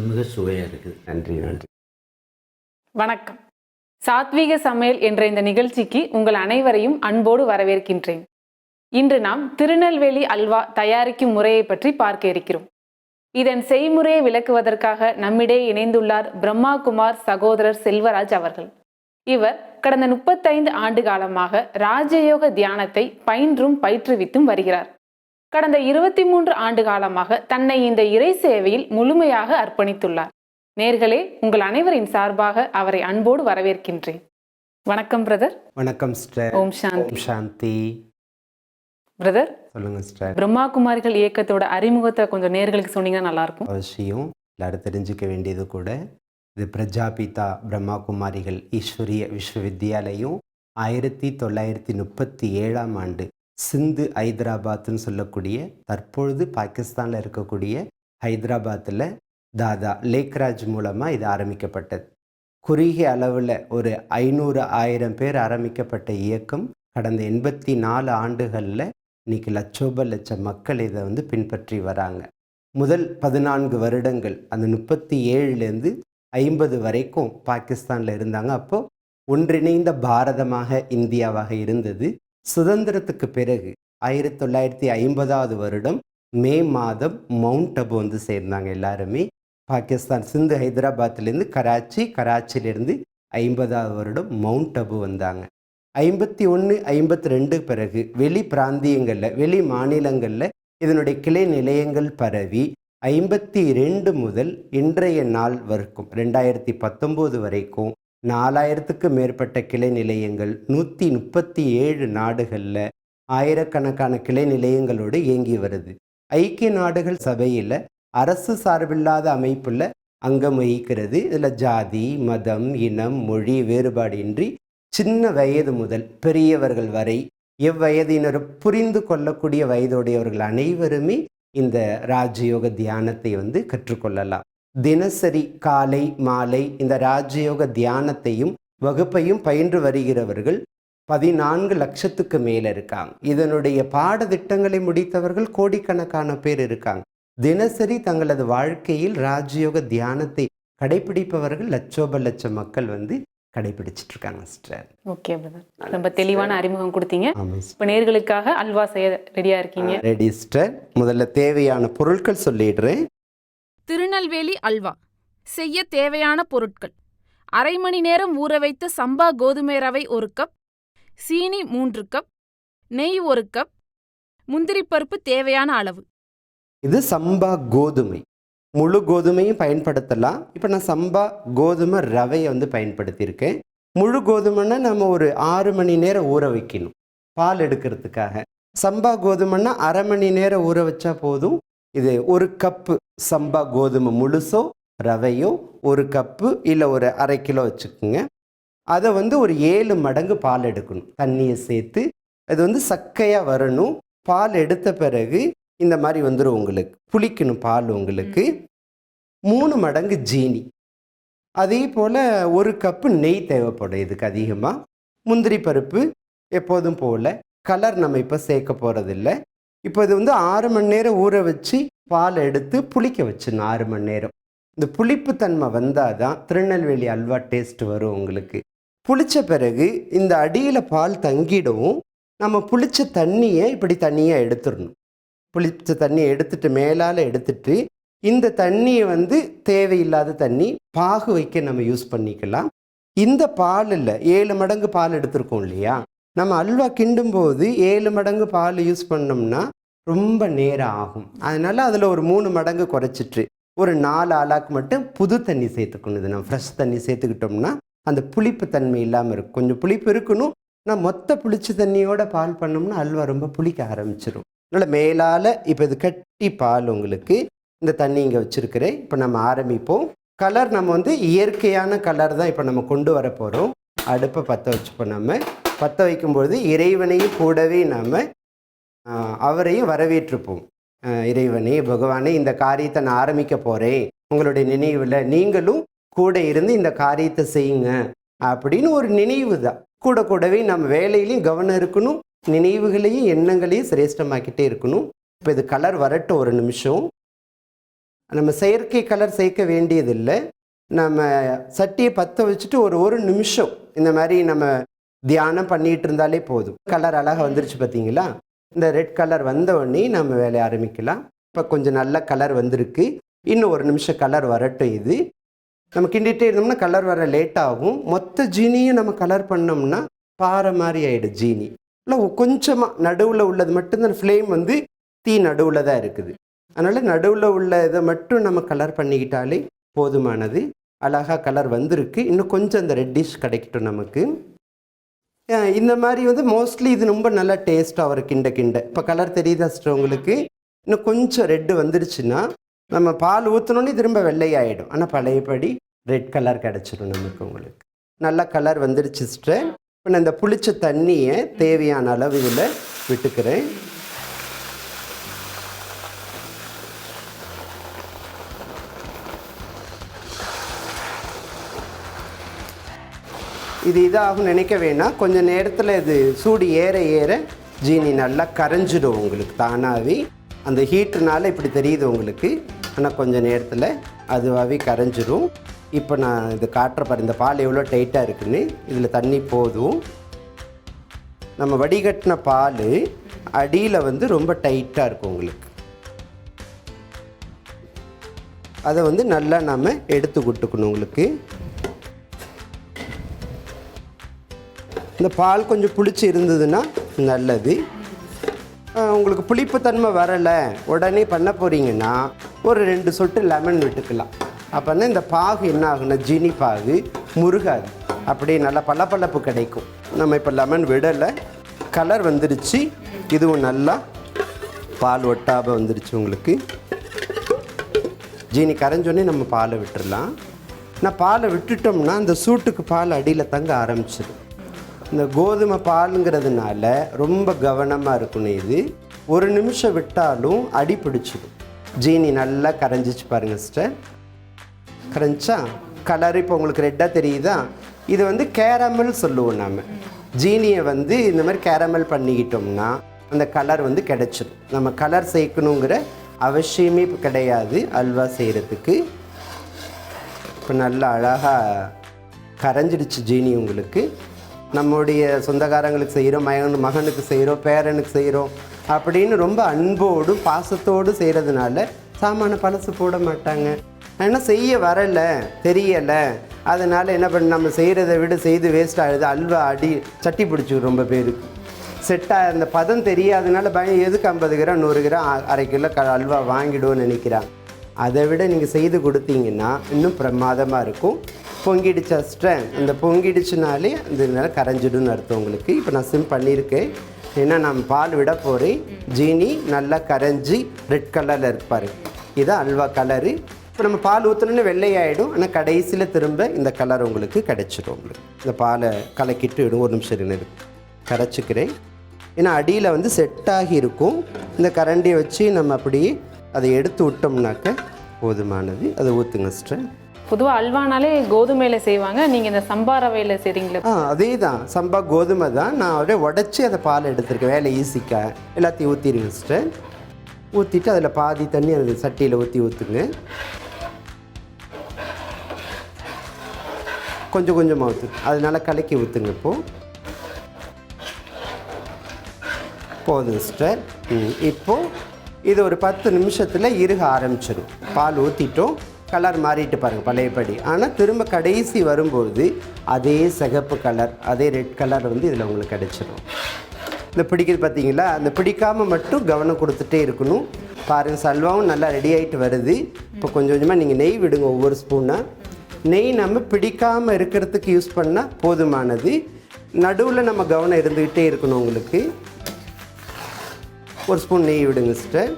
மிக மிக சுவையாக இருக்குது. நன்றி நன்றி. வணக்கம். சாத்வீக சமையல் என்ற இந்த நிகழ்ச்சிக்கு உங்கள் அனைவரையும் அன்போடு வரவேற்கின்றேன். இன்று நாம் திருநெல்வேலி அல்வா தயாரிக்கும் முறையை பற்றி பார்க்க இருக்கிறோம். இதன் செய்முறையை விளக்குவதற்காக நம்மிடையே இணைந்துள்ளார் பிரம்மா குமார் சகோதரர் செல்வராஜ் அவர்கள். இவர் கடந்த முப்பத்தைந்து ஆண்டு காலமாக ராஜயோக தியானத்தை பயின்றும் பயிற்றுவித்தும் வருகிறார். கடந்த இருபத்தி மூன்று ஆண்டு காலமாக தன்னை இந்த இறை சேவையில் முழுமையாக அர்ப்பணித்துள்ளார். நேர்களே உங்கள் அனைவரின் சார்பாக அவரை அன்போடு வரவேற்கின்றேன். வணக்கம் பிரதர். வணக்கம் ஓம் சாந்தி. சாந்தி. பிரதர் சொல்லுங்கள் சிஸ்டர். பிரம்மா குமாரிகள் இயக்கத்தோட அறிமுகத்தை கொஞ்சம் நேர்களுக்கு சொன்னீங்கன்னா நல்லா இருக்கும் அவசியம். எல்லாரும் தெரிஞ்சுக்க வேண்டியது கூட இது பிரஜாபிதா பிரம்மா குமாரிகள் ஈஸ்வரிய விஸ்வவித்யாலயம் ஆயிரத்தி தொள்ளாயிரத்தி முப்பத்தி ஏழாம் ஆண்டு சிந்து ஹைதராபாத்னு சொல்லக்கூடிய தற்பொழுது பாகிஸ்தானில் இருக்கக்கூடிய ஹைதராபாத்தில் தாதா லேக்ராஜ் மூலமாக இது ஆரம்பிக்கப்பட்டது. குறுகிய அளவில் ஒரு ஐநூறு ஆயிரம் பேர் ஆரம்பிக்கப்பட்ட இயக்கம் கடந்த எண்பத்தி நாலு ஆண்டுகளில் இன்னைக்கு லட்சோப லட்சம் மக்கள் இதை வந்து பின்பற்றி வராங்க. முதல் பதினான்கு வருடங்கள் அந்த முப்பத்தி ஏழுலேருந்து ஐம்பது வரைக்கும் பாகிஸ்தானில் இருந்தாங்க. அப்போது ஒன்றிணைந்த பாரதமாக இந்தியாவாக இருந்தது. சுதந்திரத்துக்கு பிறகு ஆயிரத்தி தொள்ளாயிரத்தி ஐம்பதாவது வருடம் மே மாதம் மவுண்ட் அபு வந்து சேர்ந்தாங்க எல்லாருமே. பாகிஸ்தான் சிந்து ஹைதராபாத்லேருந்து கராச்சி கராச்சியிலேருந்து ஐம்பதாவது வருடம் மவுண்ட் அபு வந்தாங்க. ஐம்பத்தி ஒன்று ஐம்பத்தி ரெண்டு பிறகு வெளி பிராந்தியங்களில் வெளி மாநிலங்களில் இதனுடைய கிளை நிலையங்கள் பரவி ஐம்பத்தி ரெண்டு முதல் இன்றைய நாள் வரைக்கும் ரெண்டாயிரத்தி பத்தொம்போது வரைக்கும் நாலாயிரத்துக்கு மேற்பட்ட கிளை நிலையங்கள் நூற்றி முப்பத்தி ஏழு நாடுகளில் ஆயிரக்கணக்கான கிளை நிலையங்களோடு இயங்கி வருது. ஐக்கிய நாடுகள் சபையில் அரசு சார்பில்லாத அமைப்பில் அங்கம் வகிக்கிறது. இதில் ஜாதி மதம் இனம் மொழி வேறுபாடின்றி சின்ன வயது முதல் பெரியவர்கள் வரை எவ்வயதினர் புரிந்து கொள்ளக்கூடிய வயதுடையவர்கள் அனைவருமே இந்த ராஜயோக தியானத்தை வந்து கற்றுக்கொள்ளலாம். தினசரி காலை மாலை இந்த ராஜயோக தியானத்தையும் வகுப்பையும் பயின்று வருகிறவர்கள் பதினான்கு லட்சத்துக்கு மேலே இருக்காங்க. இதனுடைய பாடத்திட்டங்களை முடித்தவர்கள் கோடிக்கணக்கான பேர் இருக்காங்க. தினசரி தங்களது வாழ்க்கையில் ராஜயோக தியானத்தை கடைபிடிப்பவர்கள் லட்சோப லட்சம் மக்கள் வந்து கடைபிடிச்சிட்டு இருக்காங்க சிஸ்டர். Okay brother. ரொம்ப தெளிவான அறிமுகம் கொடுத்தீங்க. இப்போ நேர்களுக்காக அல்வா செய்ய ரெடியா இருக்கீங்க. Ready sister. முதல்ல தேவையான பொருட்கள் சொல்லிடுறேன். திருநெல்வேலி அல்வா. செய்ய தேவையான பொருட்கள். அரை மணி நேரம் ஊற வைத்த சம்பா கோதுமை ரவை ஒரு கப். சீனி மூன்று கப். நெய் ஒரு கப். முந்திரி பருப்பு தேவையான அளவு. இது சம்பா கோதுமை. முழு கோதுமையும் பயன்படுத்தலாம். இப்போ நான் சம்பா கோதுமை ரவையை வந்து பயன்படுத்தியிருக்கேன். முழு கோதுமைன்னா நம்ம ஒரு ஆறு மணி நேரம் ஊற வைக்கணும். பால் எடுக்கிறதுக்காக. சம்பா கோதுமைன்னா அரை மணி நேரம் ஊற வச்சா போதும். இது ஒரு கப்பு சம்பா கோதுமை முழுசோ ரவையோ ஒரு கப்பு இல்லை ஒரு அரை கிலோ வச்சுக்கோங்க. அதை வந்து ஒரு ஏழு மடங்கு பால் எடுக்கணும். தண்ணியை சேர்த்து அது வந்து சக்கையாக வரணும். பால் எடுத்த பிறகு இந்த மாதிரி வந்துடும் உங்களுக்கு. புளிக்கணும் பால் உங்களுக்கு. மூணு மடங்கு ஜீனி. அதே போல் ஒரு கப்பு நெய் தேவைப்படும் இதுக்கு அதிகமாக முந்திரி பருப்பு எப்போதும் போல். கலர் நம்ம இப்போ சேர்க்க போகிறதில்ல இப்போ இது வந்து ஆறு மணி நேரம் ஊற வச்சு பால் எடுத்து புளிக்க வச்சிடணும் ஆறு மணி நேரம். இந்த புளிப்புத்தன்மை வந்தால் தான் திருநெல்வேலி அல்வா டேஸ்ட் வரும் உங்களுக்கு. புளிச்ச பிறகு இந்த அடியில் பால் தங்கிடவும் நம்ம புளித்த தண்ணியை இப்படி தண்ணியாக எடுத்துடணும். புளித்த தண்ணியை எடுத்துட்டு மேலால் எடுத்துட்டு இந்த தண்ணியை வந்து தேவையில்லாத தண்ணி பாகு வைக்க நம்ம யூஸ் பண்ணிக்கலாம். இந்த பாலில் ஏழு மடங்கு பால் எடுத்திருக்கோம் இல்லையா? நம்ம அல்வா கிண்டும் போது ஏழு மடங்கு பால் யூஸ் பண்ணோம்னா ரொம்ப நேரம் ஆகும். அதனால் அதில் ஒரு மூணு மடங்கு குறைச்சிட்டு ஒரு நாலு ஆளாக்கு மட்டும் புது தண்ணி சேர்த்துக்கணும். இது நம்ம ஃப்ரெஷ் தண்ணி சேர்த்துக்கிட்டோம்னா அந்த புளிப்பு தன்மை இல்லாமல் இருக்கும். கொஞ்சம் புளிப்பு இருக்கணும். நான் மொத்த புளிச்ச தண்ணியோட பால் பண்ணோம்னா அல்வா ரொம்ப புளிக்க ஆரம்பிச்சிடும் அதனால் மேலால் இப்போ இது கட்டி பால் உங்களுக்கு இந்த தண்ணி இங்கே வச்சுருக்கிறேன். இப்போ நம்ம ஆரம்பிப்போம். கலர் நம்ம வந்து இயற்கையான கலர் தான் இப்போ நம்ம கொண்டு வர போகிறோம் அடுப்பை பற்ற வச்சுப்போம் நம்ம. பற்ற வைக்கும்பொழுது இறைவனையும் கூடவே நாம் அவரையும் வரவேற்றுப்போம். இறைவனே பகவானே இந்த காரியத்தை நான் ஆரம்பிக்க போகிறேன் உங்களுடைய நினைவில் நீங்களும் கூட இருந்து இந்த காரியத்தை செய்யுங்க அப்படின்னு ஒரு நினைவு தான். கூட கூடவே நம்ம வேலையிலையும் கவனம் இருக்கணும் நினைவுகளையும் எண்ணங்களையும் சிரேஷ்டமாக்கிட்டே இருக்கணும். இப்போ இது கலர் வரட்டும் ஒரு நிமிஷம். நம்ம செயற்கை கலர் சேர்க்க வேண்டியதில்லை. நம்ம சட்டியை பற்ற வச்சுட்டு ஒரு ஒரு நிமிஷம். இந்த மாதிரி நம்ம தியானம் பண்ணிட்டு இருந்தாலே போதும். கலர் அழகாக வந்துருச்சு பார்த்தீங்களா இந்த ரெட் கலர் வந்த உடனே நம்ம வேலையை ஆரம்பிக்கலாம். இப்போ கொஞ்சம் நல்ல கலர் வந்திருக்கு. இன்னும் ஒரு நிமிஷம் கலர் வரட்டும் இது. நம்ம கிண்டிகிட்டே இருந்தோம்னா கலர் வர லேட் ஆகும். மொத்த ஜீனியும் நம்ம கலர் பண்ணோம்னா பாறை மாதிரி ஆகிடும் ஜீனி. இல்லை கொஞ்சமாக நடுவில் உள்ளது மட்டும்தான் ஃப்ளேம் வந்து தீ நடுவில் தான் இருக்குது. அதனால் நடுவில் உள்ள இதை மட்டும் நம்ம கலர் பண்ணிக்கிட்டாலே போதுமானது. அழகாக கலர் வந்திருக்கு. இன்னும் கொஞ்சம் அந்த ரெட்டிஷ் கிடைக்கட்டும் நமக்கு. இந்த மாதிரி வந்து மோஸ்ட்லி இது ரொம்ப நல்லா டேஸ்ட்டாக வரும் கிண்ட கிண்ட. இப்போ கலர் தெரியுதா sister உங்களுக்கு? இன்னும் கொஞ்சம் ரெட்டு வந்துருச்சுன்னா நம்ம பால் ஊற்றினோன்னே திரும்ப வெள்ளையாயிடும். ஆனால் பழையபடி ரெட் கலர் கிடச்சிடும் நமக்கு உங்களுக்கு. நல்ல கலர் வந்துருச்சு சிஸ்டர் இப்போ நான் இந்த புளிச்ச தண்ணியை தேவையான அளவு இதில் விட்டுக்கிறேன். இது இதாகும் நினைக்க வேணாம் கொஞ்சம் நேரத்தில் இது சூடு ஏற ஏற ஜீனி நல்லா கரைஞ்சிடும் உங்களுக்கு தானாகவே அந்த ஹீட்டுனால இப்படி தெரியுது உங்களுக்கு. ஆனால் கொஞ்சம் நேரத்தில் அதுவாகவே கரைஞ்சிரும். இப்போ நான் இது காட்டுறப்பார் இந்த பால் எவ்வளோ டைட்டாக இருக்குன்னு. இதில் தண்ணி போதும். நம்ம வடிகட்டின பால் அடியில் வந்து ரொம்ப டைட்டாக இருக்கும் உங்களுக்கு. அதை வந்து நல்லா நம்ம எடுத்து விட்டுக்கணும் உங்களுக்கு. இந்த பால் கொஞ்சம் புளிச்சு இருந்ததுன்னா நல்லது. உங்களுக்கு புளிப்பு தன்மை வரலை. உடனே பண்ண போகிறீங்கன்னா ஒரு ரெண்டு சொட்டு லெமன் விட்டுக்கலாம். அப்போனா இந்த பாகு என்ன ஆகுனா ஜீனி பாகு முருகாது. அப்படியே நல்லா பளபளப்பு கிடைக்கும். நம்ம இப்போ லெமன் விடலை. கலர் வந்துருச்சு. இதுவும் நல்லா பால் ஒட்டாப வந்துருச்சு உங்களுக்கு. ஜீனி கரைஞ்சோடனே நம்ம பாலை விட்டுடலாம் நான் பாலை விட்டுட்டோம்னா அந்த சூட்டுக்கு பால் அடியில் தங்க ஆரம்பிச்சிடும் இந்த கோதுமை பாலுங்கிறதுனால ரொம்ப கவனமாக இருக்கணும் இது. ஒரு நிமிஷம் விட்டாலும் அடி பிடிச்சிடும். ஜீனி நல்லா கரைஞ்சிச்சு பாருங்க சிஸ்டர் கரைஞ்சா கலர் இப்போ உங்களுக்கு ரெட்டாக தெரியுதா? இது வந்து கேரமல் சொல்லுவோம் நாம். ஜீனியை வந்து இந்த மாதிரி கேரமல் பண்ணிக்கிட்டோம்னா அந்த கலர் வந்து கிடைச்சிடும் நம்ம கலர் சேர்க்கணுங்கிற அவசியமே இப்போ கிடையாது. அல்வா செய்கிறதுக்கு இப்போ நல்லா அழகாக கரைஞ்சிடுச்சு ஜீனி உங்களுக்கு. நம்முடைய சொந்தக்காரங்களுக்கு செய்கிறோம் மகன் மகனுக்கு செய்கிறோம் பேரனுக்கு செய்கிறோம் அப்படின்னு ரொம்ப அன்போடும் பாசத்தோடு செய்கிறதுனால சாமான பழசு போட மாட்டாங்க. ஆனால் செய்ய வரலை தெரியலை. அதனால் என்ன பண்ண நம்ம செய்கிறத விட செய்து வேஸ்ட் ஆகுது. அல்வா அடி சட்டி பிடிச்சிக்கும் ரொம்ப பேருக்கு. செட்டாக அந்த பதம் தெரியாதனால பயம். எதுக்கு ஐம்பது கிராம் நூறு கிராம் அரை கிலோ க அல்வா வாங்கிடுவோன்னு நினைக்கிறாங்க. அதை விட நீங்கள் செய்து கொடுத்தீங்கன்னா இன்னும் பிரமாதமாக இருக்கும். பொங்கிடுச்சு? அஸ்டன் இந்த பொங்கிடுச்சுனாலே அந்த நேரம் கரைஞ்சிடும்னு அர்த்தம் உங்களுக்கு. இப்போ நான் சிம் பண்ணியிருக்கேன். ஏன்னா நான் பால் விட போகிறேன் ஜீனி நல்லா கரைஞ்சி ரெட் கலரில் இருப்பார். இதுதான் அல்வா கலரு இப்போ நம்ம பால் ஊற்றணுன்னு வெள்ளையாயிடும். ஆனால் கடைசியில் திரும்ப இந்த கலர் உங்களுக்கு கிடைச்சிடும் உங்களுக்கு. இந்த பாலை கலக்கிட்டு விடும் ஒரு நிமிஷம் இருந்து கரைச்சிக்கிறேன். ஏன்னா அடியில் வந்து செட்டாகி இருக்கும். இந்த கரண்டியை வச்சு நம்ம அப்படியே அதை எடுத்து விட்டோம்னாக்க போதுமானது. அதை ஊற்றுங்க சிஸ்டர் பொதுவாக அல்வானாலே கோதுமையில் செய்வாங்க. நீங்கள் இந்த சம்பா ரவையில் செய்கிறீங்களா ஆ அதே தான் சம்பா கோதுமை தான். நான் அப்படியே உடச்சி அதை பால் எடுத்திருக்கேன். வேலை ஈஸிக்காக எல்லாத்தையும் ஊற்றிடுங்க சிஸ்டர். ஊற்றிட்டு அதில் பாதி தண்ணி அந்த சட்டியில் ஊற்றி ஊற்றுங்க கொஞ்சம் கொஞ்சமாக ஊற்று அதனால கலக்கி ஊற்றுங்க இப்போது போதும் சிஸ்டர். ம் இப்போது இது ஒரு பத்து நிமிஷத்தில் இறுக ஆரம்பிச்சிடும் பால் ஊற்றிட்டோம் கலர் மாறிட்டு பாருங்கள் பழையபடி. ஆனால் திரும்ப கடைசி வரும்போது அதே சிகப்பு கலர் அதே ரெட் கலர் வந்து இதில் உங்களுக்கு கிடச்சிடும் இந்த பிடிக்கிறது பார்த்தீங்களா அந்த பிடிக்காமல் மட்டும் கவனம் கொடுத்துட்டே இருக்கணும். பாருங்கள் சல்வாவும் நல்லா ரெடி ஆகிட்டு வருது. இப்போ கொஞ்சம் கொஞ்சமாக நீங்கள் நெய் விடுங்க ஒவ்வொரு ஸ்பூனாக நெய் நம்ம பிடிக்காமல் இருக்கிறதுக்கு யூஸ் பண்ணால் போதுமானது. நடுவில் நம்ம கவனம் இருந்துக்கிட்டே இருக்கணும் உங்களுக்கு. ஒரு ஸ்பூன் நெய் விடுங்க சிஸ்டர்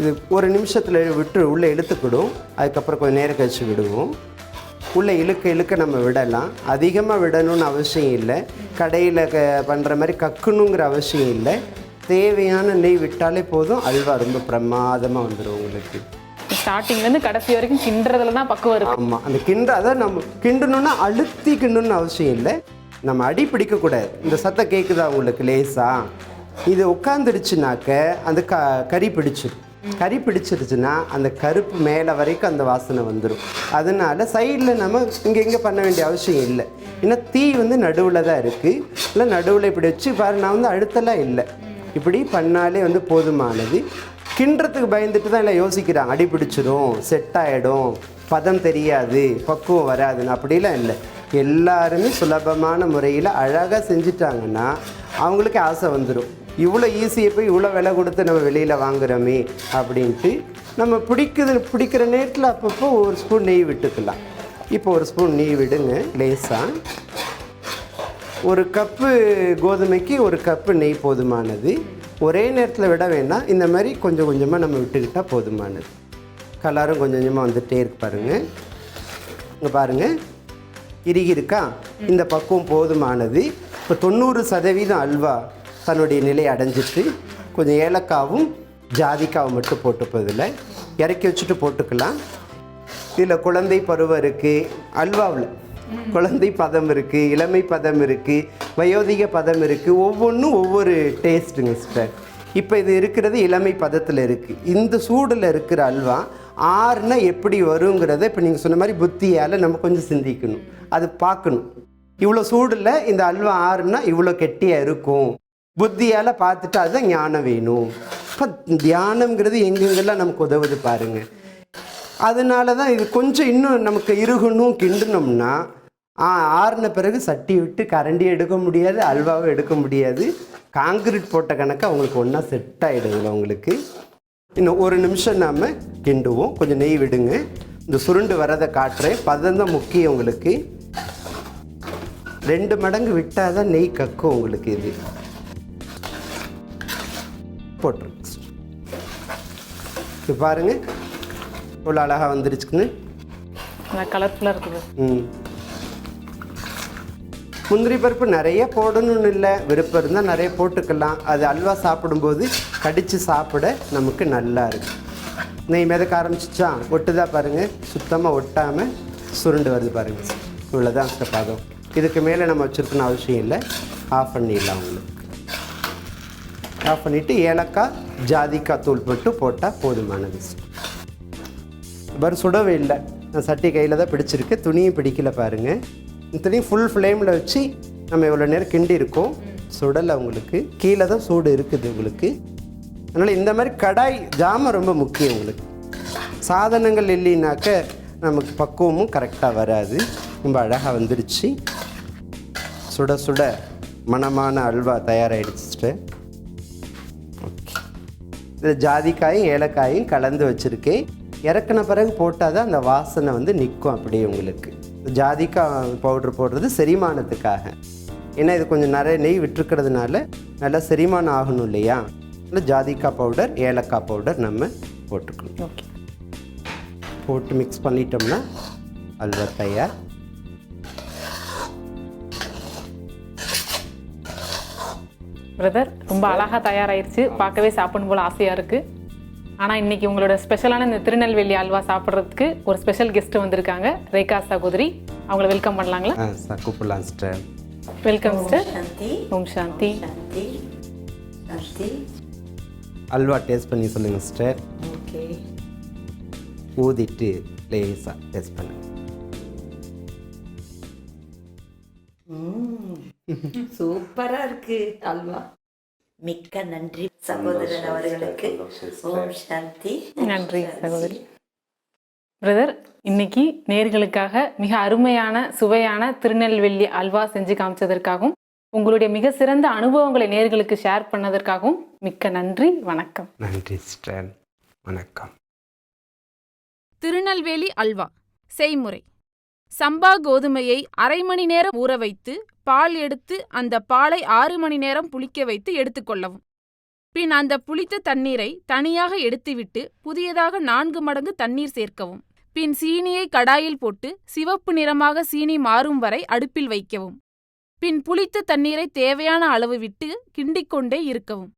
இது ஒரு நிமிஷத்தில் விட்டு உள்ளே இழுத்துக்கிடும். அதுக்கப்புறம் கொஞ்சம் நேரம் கழிச்சு விடுவோம். உள்ளே இழுக்க இழுக்க நம்ம விடலாம். அதிகமாக விடணும்னு அவசியம் இல்லை. கடையில் க பண்ணுற மாதிரி கக்கணுங்கிற அவசியம் இல்லை. தேவையான நெய் விட்டாலே போதும். அல்வா ரொம்ப பிரமாதமாக வந்துடும் உங்களுக்கு. ஸ்டார்டிங்லேருந்து கடைசி வரைக்கும் கிண்டுறதுல தான் பக்குவம் இருக்கு. ஆமாம் அந்த கிண்ட அதான் நம்ம கிண்டணும்னா அழுத்தி கிண்டணும்னு அவசியம் இல்லை. நம்ம அடி பிடிக்கக்கூடாது இந்த சத்தம் கேட்குதா உங்களுக்கு லேசா? இது உட்காந்துருச்சுனாக்க அந்த க கறி பிடிச்சிடும் கறி பிடிச்சிருச்சுன்னா அந்த கருப்பு மேலே வரைக்கும் அந்த வாசனை வந்துடும் அதனால சைடில் நம்ம இங்கே இங்கே பண்ண வேண்டிய அவசியம் இல்லை. ஏன்னா தீ வந்து நடுவில் தான் இருக்குது இல்லை நடுவில் இப்படி வச்சு பாரு நான் வந்து அழுத்தலாம் இல்லை. இப்படி பண்ணாலே வந்து போதுமானது. கிண்டுறதுக்கு பயந்துட்டு தான் எல்லாம் யோசிக்கிறாங்க. அடி பிடிச்சிரும் செட் ஆகிடும் பதம் தெரியாது பக்குவம் வராதுன்னு. அப்படிலாம் இல்லை. எல்லாருமே சுலபமான முறையில் அழகாக செஞ்சிட்டாங்கன்னா அவங்களுக்கு ஆசை வந்துடும் இவ்வளோ ஈஸியாக போய் இவ்வளோ விலை கொடுத்து நம்ம வெளியில் வாங்குறோமே அப்படின்ட்டு நம்ம பிடிக்குது பிடிக்கிற நேரத்தில் அப்பப்போ ஒரு ஸ்பூன் நெய் விட்டுக்கலாம். இப்போ ஒரு ஸ்பூன் நெய் விடுங்க லேசாக ஒரு கப்பு கோதுமைக்கு ஒரு கப்பு நெய் போதுமானது. ஒரே நேரத்தில் விட வேண்டாம் இந்த மாதிரி கொஞ்சம் கொஞ்சமாக நம்ம விட்டுக்கிட்டால் போதுமானது. கலரும் கொஞ்சம் கொஞ்சமாக வந்துட்டே இருக்கு பாருங்கள் இங்கே பாருங்கள் இறுகி இருக்கா இந்த பக்குவம் போதுமானது. இப்போ தொண்ணூறு சதவீதம் அல்வா தன்னுடைய நிலை அடைஞ்சிட்டு கொஞ்சம் ஏலக்காவும் ஜாதிக்காவும் மட்டும் போட்டுப்பதில் இறக்கி வச்சுட்டு போட்டுக்கலாம். இதில் குழந்தை பருவம் இருக்குது அல்வாவில் குழந்தை பதம் இருக்குது இளமை பதம் இருக்குது வயோதிக பதம் இருக்குது ஒவ்வொன்றும் ஒவ்வொரு டேஸ்ட்டுங்க சிஸ்டர். இப்போ இது இருக்கிறது இளமை பதத்தில் இருக்குது இந்த சூடில் இருக்கிற அல்வா ஆறுனா எப்படி வருங்கிறத இப்போ நீங்கள் சொன்ன மாதிரி புத்தியால் நம்ம கொஞ்சம் சிந்திக்கணும். அது பார்க்கணும். இவ்வளோ சூடில் இந்த அல்வா ஆறுனா இவ்வளோ கெட்டியாக இருக்கும். புத்தியால் பார்த்துட்டு அதுதான் ஞானம் வேணும். இப்போ தியானம்ங்கிறது எங்கெங்கெல்லாம் நமக்கு உதவுது பாருங்கள் அதனால தான் இது கொஞ்சம் இன்னும் நமக்கு இருகணும் கிண்டணும்னா ஆ பிறகு சட்டி விட்டு கரண்டி எடுக்க முடியாது அல்வாவும் எடுக்க முடியாது. காங்கிரீட் போட்ட கணக்கு அவங்களுக்கு ஒன்றா செட் ஆகிடுதுல அவங்களுக்கு. இன்னும் ஒரு நிமிஷம் நாம் கிண்டுவோம். கொஞ்சம் நெய் விடுங்க. இந்த சுருண்டு வரதை காட்டுறேன். பதம் தான் முக்கியம் உங்களுக்கு. ரெண்டு மடங்கு விட்டால் தான் நெய் கக்கும் உங்களுக்கு இது. போட்டுருங்க. இது பாருங்க. இவ்வளோ அழகாக வந்துருச்சுக்குன்னு. கலர்ஃபுல்லாக இருக்குது. ம். முந்திரி பருப்பு நிறைய போடணும்னு இல்லை. விருப்பம் இருந்தால் நிறைய போட்டுக்கலாம். அது அல்வா சாப்பிடும்போது கடித்து சாப்பிட நமக்கு நல்லா இருக்கு. நெய் மிதக்க ஆரம்பிச்சிச்சா? ஒட்டுதா பாருங்கள் சுத்தமாக ஒட்டாமல் சுருண்டு வருது பாருங்கள் இவ்வளோதான் இந்த பதம். இதுக்கு மேலே நம்ம வச்சுருக்கணும் அவசியம் இல்லை. ஆஃப் பண்ணிடலாம் உங்களுக்கு. ஆஃப் பண்ணிவிட்டு ஏலக்காய் ஜாதிக்காய் தூள் மட்டும் போட்டால் போதுமானது. வரும் சுடவே இல்லை. நான் சட்டி கையில் தான் பிடிச்சிருக்கு. துணியும் பிடிக்கல பாருங்கள் இந்த துணியும் ஃபுல் ஃப்ளேமில் வச்சு நம்ம இவ்வளோ நேரம் கிண்டி இருக்கோம் சுடலை உங்களுக்கு. கீழே தான் சூடு இருக்குது உங்களுக்கு. அதனால் இந்த மாதிரி கடாய் ஜாமம் ரொம்ப முக்கியம் உங்களுக்கு. சாதனங்கள் இல்லைனாக்க நமக்கு பக்குவமும் கரெக்டாக வராது. ரொம்ப அழகாக வந்துடுச்சு சுட சுட மணமான அல்வா தயாராகிடுச்சு ஓகே இதில் ஜாதிக்காயும் ஏலக்காயும் கலந்து வச்சுருக்கேன். இறக்குன பிறகு போட்டால் தான் அந்த வாசனை வந்து நிற்கும் அப்படியே உங்களுக்கு. ஜாதிக்காய் பவுடர் போடுறது செரிமானத்துக்காக. ஏன்னா இது கொஞ்சம் நிறைய நெய் விட்டுருக்கிறதுனால நல்லா செரிமானம் ஆகணும் இல்லையா? அதனால ஜாதிக்காய் பவுடர் ஏலக்காய் பவுடர் நம்ம போட்டுக்கணும். ஓகே போட்டு மிக்ஸ் பண்ணிட்டோம்னா அல்வா தயார். பிரதர் ரொம்ப அழகாக தயாராயிருச்சு. பார்க்கவே சாப்பிடணும் போல ஆசையாக இருக்குது ஆனால் இன்னைக்கு உங்களோட ஸ்பெஷலான இந்த திருநெல்வேலி அல்வா சாப்பிட்றதுக்கு ஒரு ஸ்பெஷல் கெஸ்ட் வந்திருக்காங்க ரேகா சகோதரி. அவங்கள வெல்கம் பண்ணலாங்களா? சார் கூப்பிடலாம் sister welcome sister Shanti. Om Shanti. Shanti. Shanti. Halwa taste பண்ணி சொல்லுங்கள் சிஸ்டர் ஓகே ஊதிட்டு லேசாக டேஸ்ட் பண்ணுங்க சூப்பரா இருக்கு அல்வா. மிக்க நன்றி சகோதரன் அவர்களுக்கு. ஓம் சாந்தி. நன்றி சகோதரி. பிரதர் இன்னைக்கு நேர்களுக்காக மிக அருமையான சுவையான திருநெல்வேலி அல்வா செஞ்சு காமிச்சதற்காகவும் உங்களுடைய மிக சிறந்த அனுபவங்களை நேர்களுக்கு ஷேர் பண்ணதற்காகவும் மிக்க நன்றி வணக்கம். நன்றி சிஸ்டர். வணக்கம். திருநெல்வேலி அல்வா செய்முறை. சம்பா கோதுமையை அரை மணி நேரம் ஊற வைத்து பால் எடுத்து அந்த பாலை ஆறு மணி நேரம் புளிக்க வைத்து எடுத்துக்கொள்ளவும் பின் அந்த புளித்த தண்ணீரை தனியாக எடுத்துவிட்டு புதியதாக நான்கு மடங்கு தண்ணீர் சேர்க்கவும். பின் சீனியை கடாயில் போட்டு சிவப்பு நிறமாக சீனி மாறும் வரை அடுப்பில் வைக்கவும். பின் புளித்த தண்ணீரை தேவையான அளவு விட்டு கிண்டிக்கொண்டே இருக்கவும்.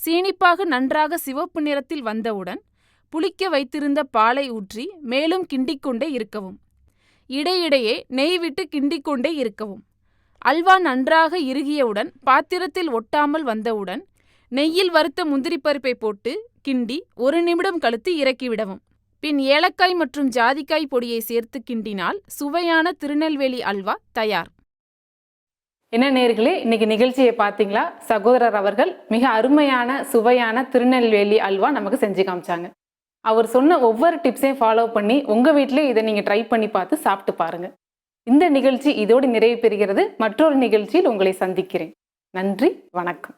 சீனிப்பாகு நன்றாக சிவப்பு நிறத்தில் வந்தவுடன் புளிக்க வைத்திருந்த பாலை ஊற்றி மேலும் கிண்டிக்கொண்டே இருக்கவும். இடையிடையே நெய் விட்டு கிண்டிக்கொண்டே இருக்கவும். அல்வா நன்றாக இறுகியவுடன் பாத்திரத்தில் ஒட்டாமல் வந்தவுடன் நெய்யில் வறுத்த முந்திரி பருப்பை போட்டு கிண்டி ஒரு நிமிடம் கழித்து இறக்கிவிடவும் பின் ஏலக்காய் மற்றும் ஜாதிக்காய் பொடியை சேர்த்து கிண்டினால் சுவையான திருநெல்வேலி அல்வா தயார். என்ன நேர்களே இன்னைக்கு நிகழ்ச்சியை பார்த்தீங்களா? சகோதரர் அவர்கள் மிக அருமையான சுவையான திருநெல்வேலி அல்வா நமக்கு செஞ்சு காமிச்சாங்க. அவர் சொன்ன ஒவ்வொரு டிப்ஸையும் ஃபாலோ பண்ணி உங்கள் வீட்டிலே இதை நீங்கள் ட்ரை பண்ணி பார்த்து சாப்பிட்டு பாருங்க. இந்த நிகழ்ச்சி இதோடு நிறைவு பெறுகிறது. மற்றொரு நிகழ்ச்சியில் உங்களை சந்திக்கிறேன். நன்றி வணக்கம்.